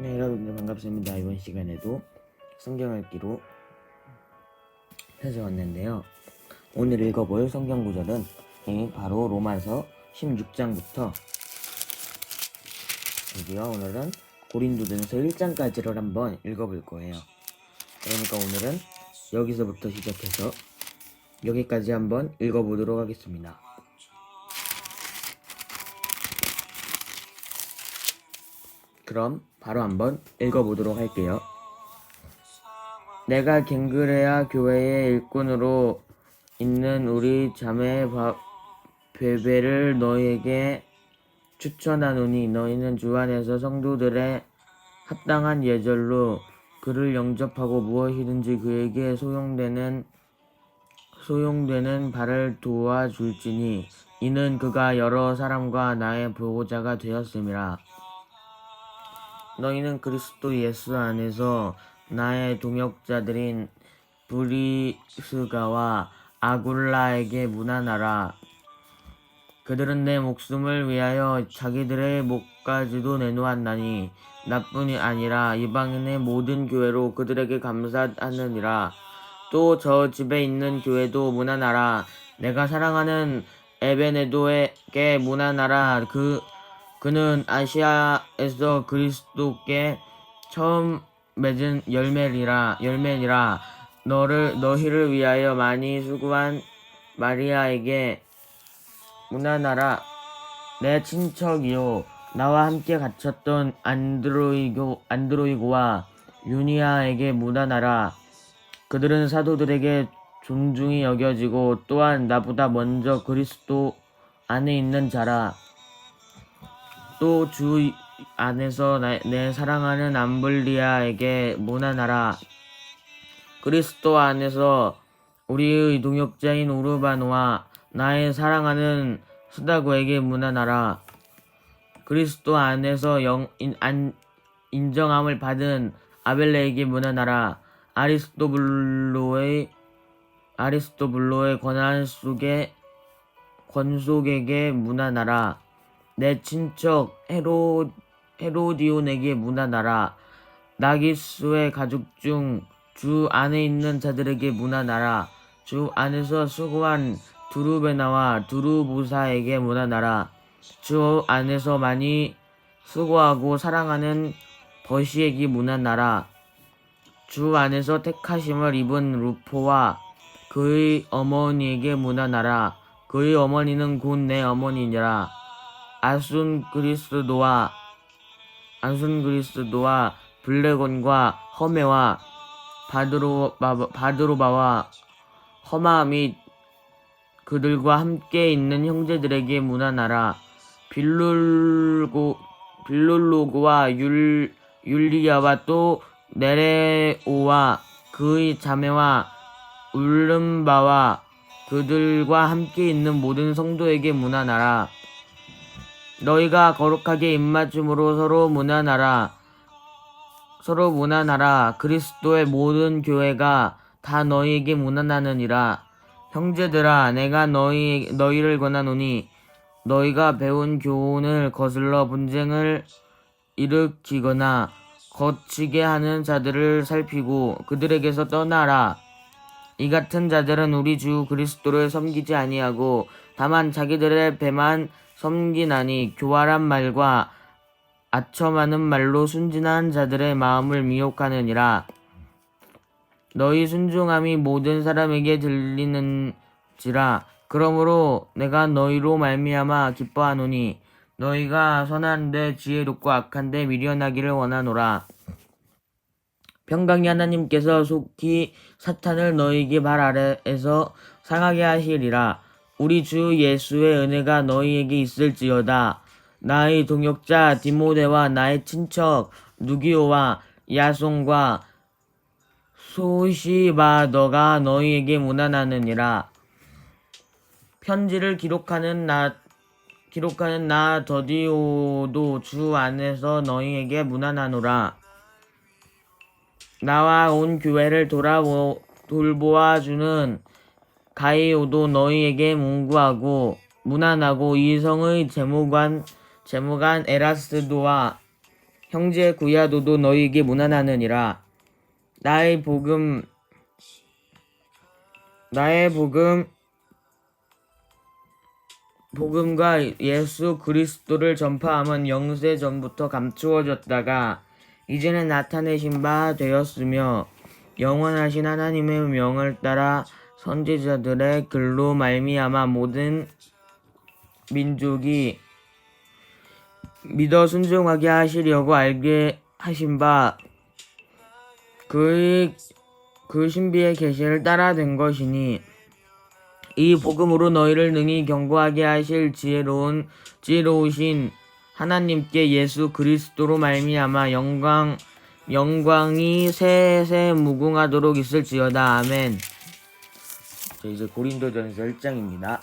네, 여러분들 반갑습니다. 이번 시간에도 성경 읽기로 찾아왔는데요. 오늘 읽어볼 성경 구절은 이 바로 로마서 16장부터 드디어 오늘은 고린도전서 1장까지를 한번 읽어볼 거예요. 그러니까 오늘은 여기서부터 시작해서 여기까지 한번 읽어보도록 하겠습니다. 그럼 바로 한번 읽어보도록 할게요. 내가 갱그레아 교회의 일꾼으로 있는 우리 자매 바- 베베를 너희에게 추천하노니 너희는 주 안에서 성도들의 합당한 예절로 그를 영접하고 무엇이든지 그에게 소용되는 소용되는 바를 도와줄지니 이는 그가 여러 사람과 나의 보호자가 되었음이라. 너희는 그리스도 예수 안에서 나의 동역자들인 브리스가와 아굴라에게 문안하라. 그들은 내 목숨을 위하여 자기들의 목까지도 내놓았나니 나뿐이 아니라 이방인의 모든 교회로 그들에게 감사하느니라. 또 저 집에 있는 교회도 문안하라. 내가 사랑하는 에베네도에게 문안하라. 그 그는 아시아에서 그리스도께 처음 맺은 열매리라 열매니라. 너를 너희를 위하여 많이 수고한 마리아에게 문안하라. 내 친척이요. 나와 함께 갇혔던 안드로이고 안드로이고와 유니아에게 문안하라. 그들은 사도들에게 존중이 여겨지고 또한 나보다 먼저 그리스도 안에 있는 자라 또 주 안에서 나- 내 사랑하는 암블리아에게 문안하라. 그리스도 안에서 우리의 동역자인 우르바노와 나의 사랑하는 수다고에게 문안하라. 그리스도 안에서 영, 인, 안, 인정함을 받은 아벨레에게 문안하라. 아리스토블로의 아리스토블로의 권한 속에 권속에게 문안하라. 내 친척 헤로 헤로디온에게 문안하라. 나기수의 가족 중 주 안에 있는 자들에게 문안하라. 주 안에서 수고한 두루베나와 두루보사에게 문안하라. 주 안에서 많이 수고하고 사랑하는 버시에게 문안하라. 주 안에서 택하심을 입은 루포와 그의 어머니에게 문안하라. 그의 어머니는 곧 내 어머니니라. 아순 그리스도와 안순 그리스도와 블레곤과 허메와 바드로 바드로바와 허마 및 그들과 함께 있는 형제들에게 문안하라 빌룰고 빌룰로그와 율 율리아와 또 네레오와 그의 자매와 울름바와 그들과 함께 있는 모든 성도에게 문안하라. 너희가 거룩하게 입맞춤으로 서로 문안하라. 서로 문안하라. 그리스도의 모든 교회가 다 너희에게 문안하느니라. 형제들아, 내가 너희 너희를 권하노니 너희가 배운 교훈을 거슬러 분쟁을 일으키거나 거치게 하는 자들을 살피고 그들에게서 떠나라. 이 같은 자들은 우리 주 그리스도를 섬기지 아니하고 다만 자기들의 배만 섬기나니 교활한 말과 아첨하는 말로 순진한 자들의 마음을 미혹하느니라. 너희 순종함이 모든 사람에게 들리는지라. 그러므로 내가 너희로 말미암아 기뻐하노니 너희가 선한데 지혜롭고 악한데 미련하기를 원하노라. 평강이 하나님께서 속히 사탄을 너희에게 발 아래에서 상하게 하시리라. 우리 주 예수의 은혜가 너희에게 있을지어다. 나의 동역자 디모데와 나의 친척 누기오와 야송과 소시바더가 너희에게 문안하느니라. 편지를 기록하는 나 기록하는 나 더디오도 주 안에서 너희에게 문안하노라. 나와 온 교회를 돌아보, 돌보아 주는 가이오도 너희에게 문구하고 문안하고 이성의 재무관 재무관 에라스도와 형제 구야도도 너희에게 무난하느니라. 나의 복음 나의 복음 복음과 예수 그리스도를 전파함은 영세 전부터 감추어졌다가 이제는 나타내신 바 되었으며 영원하신 하나님의 명을 따라 선지자들의 글로 말미암아 모든 민족이 믿어 순종하게 하시려고 알게 하신 바 그의 그 신비의 계시를 따라 된 것이니 이 복음으로 너희를 능히 경고하게 하실 지혜로운 지혜로우신 하나님께 예수 그리스도로 말미암아 영광 영광이 세세 무궁하도록 있을지어다 아멘. 자, 이제 고린도전서 1장입니다.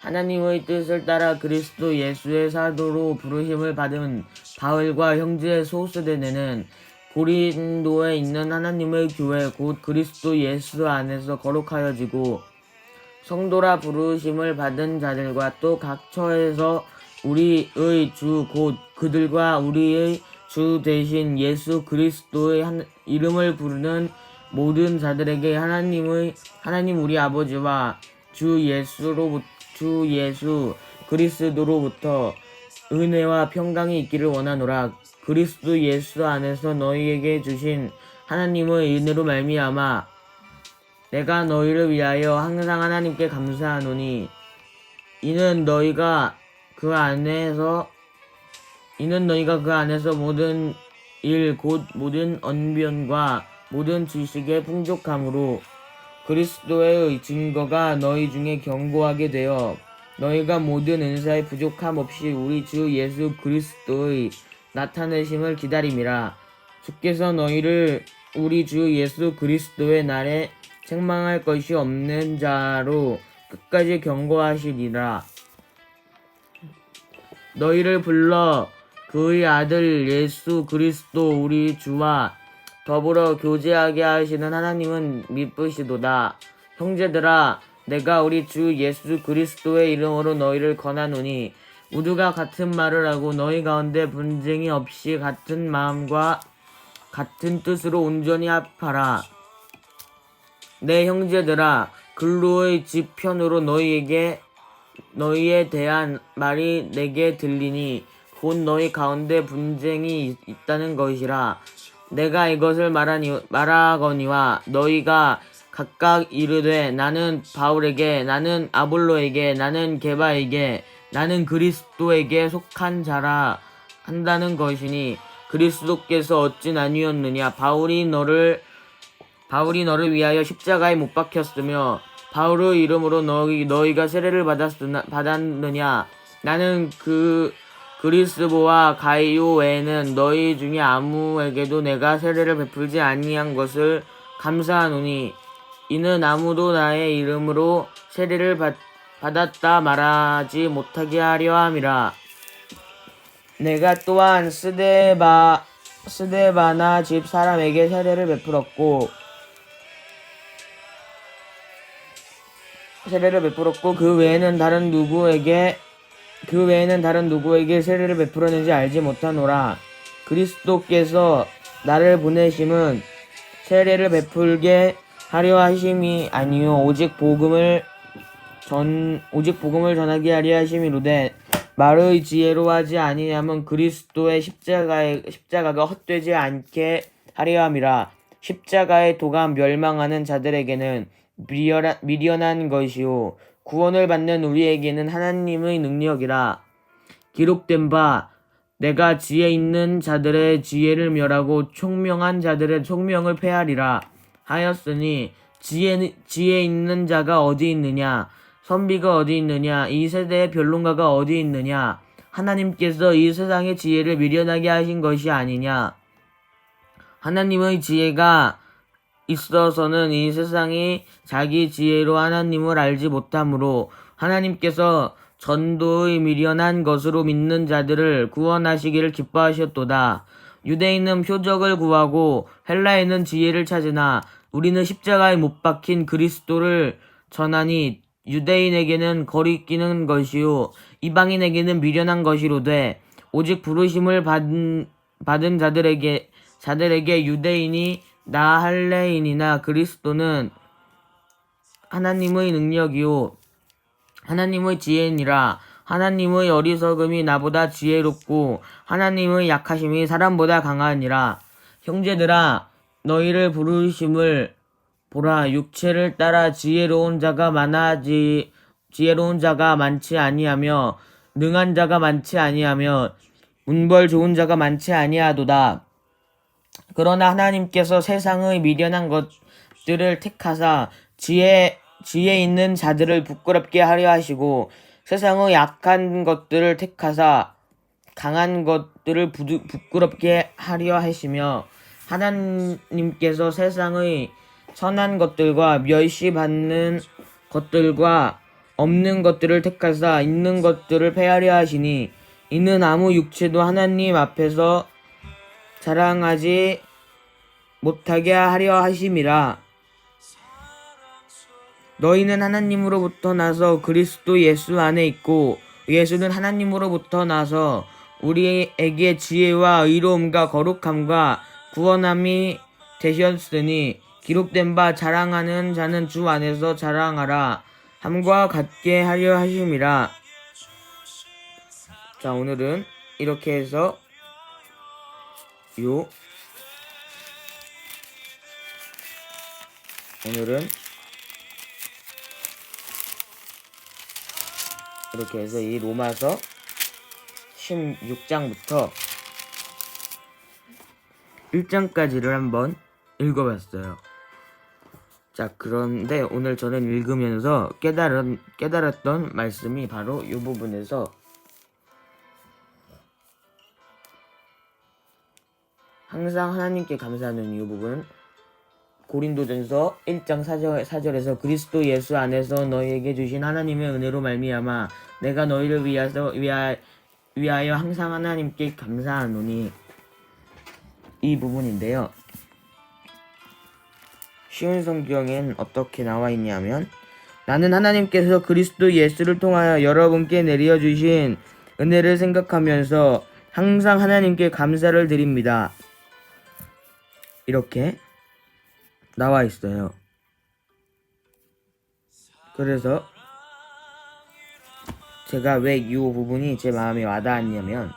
하나님의 뜻을 따라 그리스도 예수의 사도로 부르심을 받은 바울과 형제 소스데네는 고린도에 있는 하나님의 교회 곧 그리스도 예수 안에서 거룩하여지고 성도라 부르심을 받은 자들과 또 각 처에서 우리의 주 곧 그들과 우리의 주 대신 예수 그리스도의 한- 이름을 부르는 모든 자들에게 하나님의 하나님 우리 아버지와 주 예수로 주 예수 그리스도로부터 은혜와 평강이 있기를 원하노라. 그리스도 예수 안에서 너희에게 주신 하나님의 은혜로 말미암아 내가 너희를 위하여 항상 하나님께 감사하노니 이는 너희가 그 안에서 이는 너희가 그 안에서 모든 일 곧 모든 언변과 모든 지식의 풍족함으로 그리스도의 증거가 너희 중에 견고하게 되어 너희가 모든 은사의 부족함 없이 우리 주 예수 그리스도의 나타내심을 기다림이라. 주께서 너희를 우리 주 예수 그리스도의 날에 책망할 것이 없는 자로 끝까지 경고하시리라. 너희를 불러 그의 아들 예수 그리스도 우리 주와 더불어 교제하게 하시는 하나님은 미쁘시도다. 형제들아, 내가 우리 주 예수 그리스도의 이름으로 너희를 권하노니 모두가 같은 말을 하고 너희 가운데 분쟁이 없이 같은 마음과 같은 뜻으로 온전히 합하라. 내 형제들아, 근로의 집 편으로 너희에게 너희에 대한 말이 내게 들리니 곧 너희 가운데 분쟁이 있- 있다는 것이라 내가 이것을 말하니 말하거니와 너희가 각각 이르되 나는 바울에게 나는 아볼로에게 나는 게바에게 나는 그리스도에게 속한 자라 한다는 것이니 그리스도께서 어찌 나뉘었느냐? 바울이 너를 바울이 너를 위하여 십자가에 못 박혔으며 바울의 이름으로 너희 너희가 세례를 받았으나 받았느냐? 나는 그 그리스보와 가이오 외에는 너희 중에 아무에게도 내가 세례를 베풀지 아니한 것을 감사하노니 이는 아무도 나의 이름으로 세례를 받, 받았다 말하지 못하게 하려 함이라. 내가 또한 스데바 스데바나 집 사람에게 세례를 베풀었고 세례를 베풀었고 그 외에는 다른 누구에게 그 외에는 다른 누구에게 세례를 베풀었는지 알지 못하노라. 그리스도께서 나를 보내심은 세례를 베풀게 하려 하심이 아니요 오직 복음을 전 오직 복음을 전하게 하려 하심이로되 말의 지혜로 하지 아니냐면 그리스도의 십자가의 십자가가 헛되지 않게 하려 함이라. 십자가의 도가 멸망하는 자들에게는 미련한, 미련한 것이요 구원을 받는 우리에게는 하나님의 능력이라. 기록된 바 내가 지혜 있는 자들의 지혜를 멸하고 총명한 자들의 총명을 폐하리라 하였으니 지혜, 지혜 있는 자가 어디 있느냐? 선비가 어디 있느냐? 이 세대의 변론가가 어디 있느냐? 하나님께서 이 세상의 지혜를 미련하게 하신 것이 아니냐? 하나님의 지혜가 있어서는 이 세상이 자기 지혜로 하나님을 알지 못하므로 하나님께서 전도의 미련한 것으로 믿는 자들을 구원하시기를 기뻐하셨도다. 유대인은 표적을 구하고 헬라인은 지혜를 찾으나 우리는 십자가에 못 박힌 그리스도를 전하니 유대인에게는 거리끼는 것이요 이방인에게는 미련한 것이로되 오직 부르심을 받은, 받은 자들에게 자들에게 유대인이 나 할레인이나 그리스도는 하나님의 능력이요. 하나님의 지혜니라. 하나님의 어리석음이 나보다 지혜롭고 하나님의 약하심이 사람보다 강하니라. 형제들아 너희를 부르심을 보라. 육체를 따라 지혜로운 자가 많아지 지혜로운 자가 많지 아니하며 능한 자가 많지 아니하며 문벌 좋은 자가 많지 아니하도다 그러나 하나님께서 세상의 미련한 것들을 택하사 지혜 지혜 있는 자들을 부끄럽게 하려 하시고 세상의 약한 것들을 택하사 강한 것들을 부두, 부끄럽게 하려 하시며 하나님께서 세상의 선한 것들과 멸시받는 것들과 없는 것들을 택하사 있는 것들을 폐하려 하시니 이는 아무 육체도 하나님 앞에서 자랑하지 못하게 하려 하심이라. 너희는 하나님으로부터 나서 그리스도 예수 안에 있고 예수는 하나님으로부터 나서 우리에게 지혜와 의로움과 거룩함과 구원함이 되셨으니 기록된 바 자랑하는 자는 주 안에서 자랑하라. 함과 같게 하려 하심이라. 자 오늘은 이렇게 해서 요 오늘은 이렇게 해서 이 로마서 16장부터 1장까지를 한번 읽어봤어요. 자, 그런데 오늘 저는 읽으면서 깨달은, 깨달았던 말씀이 바로 이 부분에서 항상 하나님께 감사하는 이 부분 고린도전서 1장 4절, 4절 에서 그리스도 예수 안에서 너희에게 주신 하나님의 은혜로 말미암아 내가 너희를 위하여 위하, 위하여 항상 하나님께 감사하노니 이 부분인데요. 쉬운 성경엔 어떻게 나와 있냐면 나는 하나님께서 그리스도 예수를 통하여 여러분께 내려 주신 은혜를 생각하면서 항상 하나님께 감사를 드립니다. 이렇게 나와 있어요. 그래서 제가 왜 이 부분이 제 마음에 와닿았냐면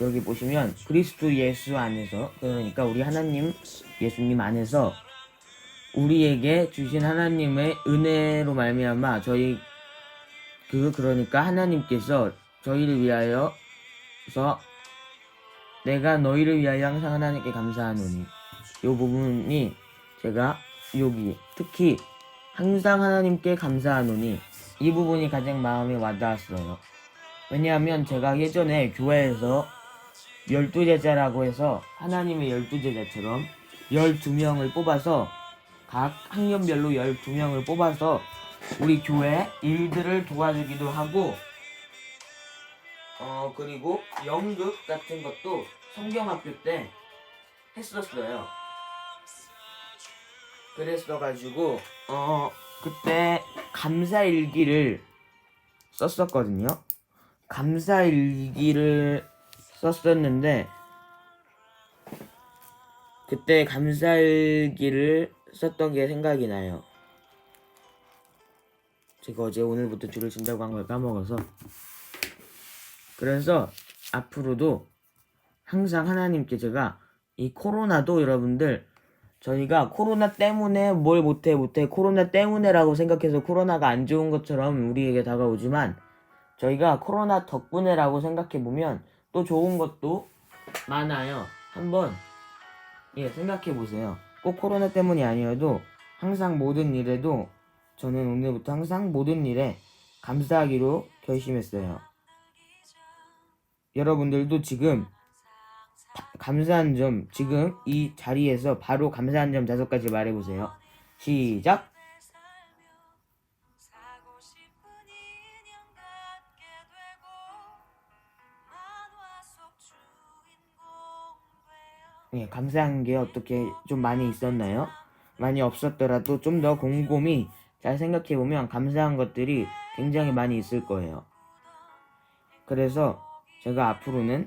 여기 보시면 그리스도 예수 안에서 그러니까 우리 하나님 예수님 안에서 우리에게 주신 하나님의 은혜로 말미암아 저희 그 그러니까 하나님께서 저희를 위하여서 내가 너희를 위하여 항상 하나님께 감사하노니 이 부분이 제가 여기 특히 항상 하나님께 감사하노니 이 부분이 가장 마음에 와닿았어요. 왜냐하면 제가 예전에 교회에서 열두 제자라고 해서 하나님의 열두 제자처럼 열두 명을 뽑아서 각 학년별로 열두 명을 뽑아서 우리 교회 일들을 도와주기도 하고 어 그리고 연극 같은 것도 성경학교 때 했었어요. 그랬어가지고 어 그때 감사일기를 썼었거든요. 감사일기를 썼었는데 그때 감사일기를 썼던 게 생각이 나요. 제가 어제 오늘부터 줄을 친다고 한 걸 까먹어서 그래서 앞으로도 항상 하나님께 제가 이 코로나도 여러분들 저희가 코로나 때문에 뭘 못해 못해 코로나 때문에라고 생각해서 코로나가 안 좋은 것처럼 우리에게 다가오지만 저희가 코로나 덕분에라고 생각해 보면 또 좋은 것도 많아요. 한번 예 생각해 보세요. 꼭 코로나 때문이 아니어도 항상 모든 일에도 저는 오늘부터 항상 모든 일에 감사하기로 결심했어요. 여러분들도 지금 감사한 점 지금 이 자리에서 바로 감사한 점 다섯 가지 말해보세요. 시작. 예, 감사한 게 어떻게 좀 많이 있었나요? 많이 없었더라도 좀 더 곰곰이 잘 생각해보면 감사한 것들이 굉장히 많이 있을 거예요. 그래서 제가 앞으로는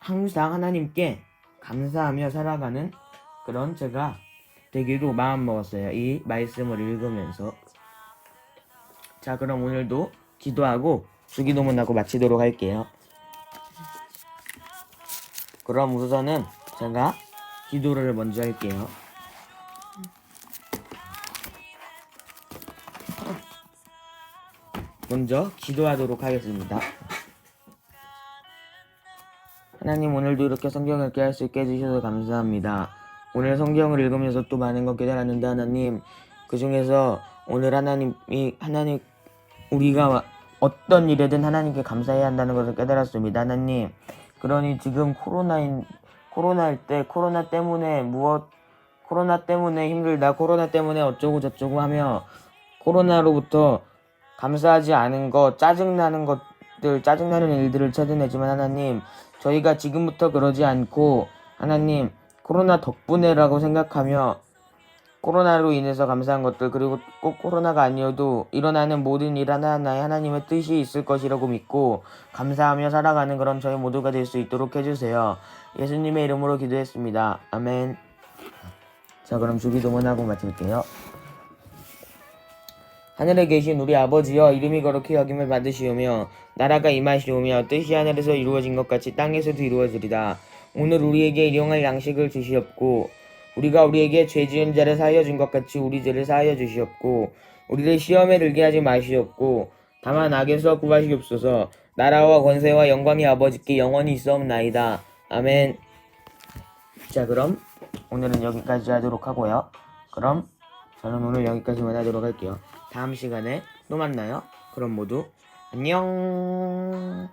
항상 하나님께 감사하며 살아가는 그런 제가 되기로 마음먹었어요. 이 말씀을 읽으면서. 자, 그럼 오늘도 기도하고 주기도문하고 마치도록 할게요. 그럼 우선은 제가 기도를 먼저 할게요. 먼저 기도하도록 하겠습니다. 하나님 오늘도 이렇게 성경을 읽게 할 수 있게 해주셔서 감사합니다. 오늘 성경을 읽으면서 또 많은 것 깨달았는데 하나님 그 중에서 오늘 하나님이 하나님 우리가 어떤 일에든 하나님께 감사해야 한다는 것을 깨달았습니다. 하나님 그러니 지금 코로나인 코로나일 때 코로나 때문에 무엇 코로나 때문에 힘들다 코로나 때문에 어쩌고 저쩌고 하며 코로나로부터 감사하지 않은 것 짜증나는 것 들 짜증나는 일들을 찾아내지만 하나님 저희가 지금부터 그러지 않고 하나님 코로나 덕분에라고 생각하며 코로나로 인해서 감사한 것들 그리고 꼭 코로나가 아니어도 일어나는 모든 일 하나하나에 하나님의 뜻이 있을 것이라고 믿고 감사하며 살아가는 그런 저희 모두가 될 수 있도록 해주세요. 예수님의 이름으로 기도했습니다. 아멘. 자 그럼 주기도문하고 마칠게요. 하늘에 계신 우리 아버지여 이름이 거룩히 여김을 받으시오며 나라가 임하시오며 뜻이 하늘에서 이루어진 것 같이 땅에서도 이루어지리다. 오늘 우리에게 일용할 양식을 주시옵고 우리가 우리에게 죄 지은 자를 사하여 준 것 같이 우리 죄를 사하여 주시옵고 우리를 시험에 들게 하지 마시옵고 다만 악에서 구하시옵소서 나라와 권세와 영광이 아버지께 영원히 있어옵나이다. 아멘. 자 그럼 오늘은 여기까지 하도록 하고요. 그럼 저는 오늘 여기까지만 하도록 할게요. 다음 시간에 또 만나요. 그럼 모두 안녕.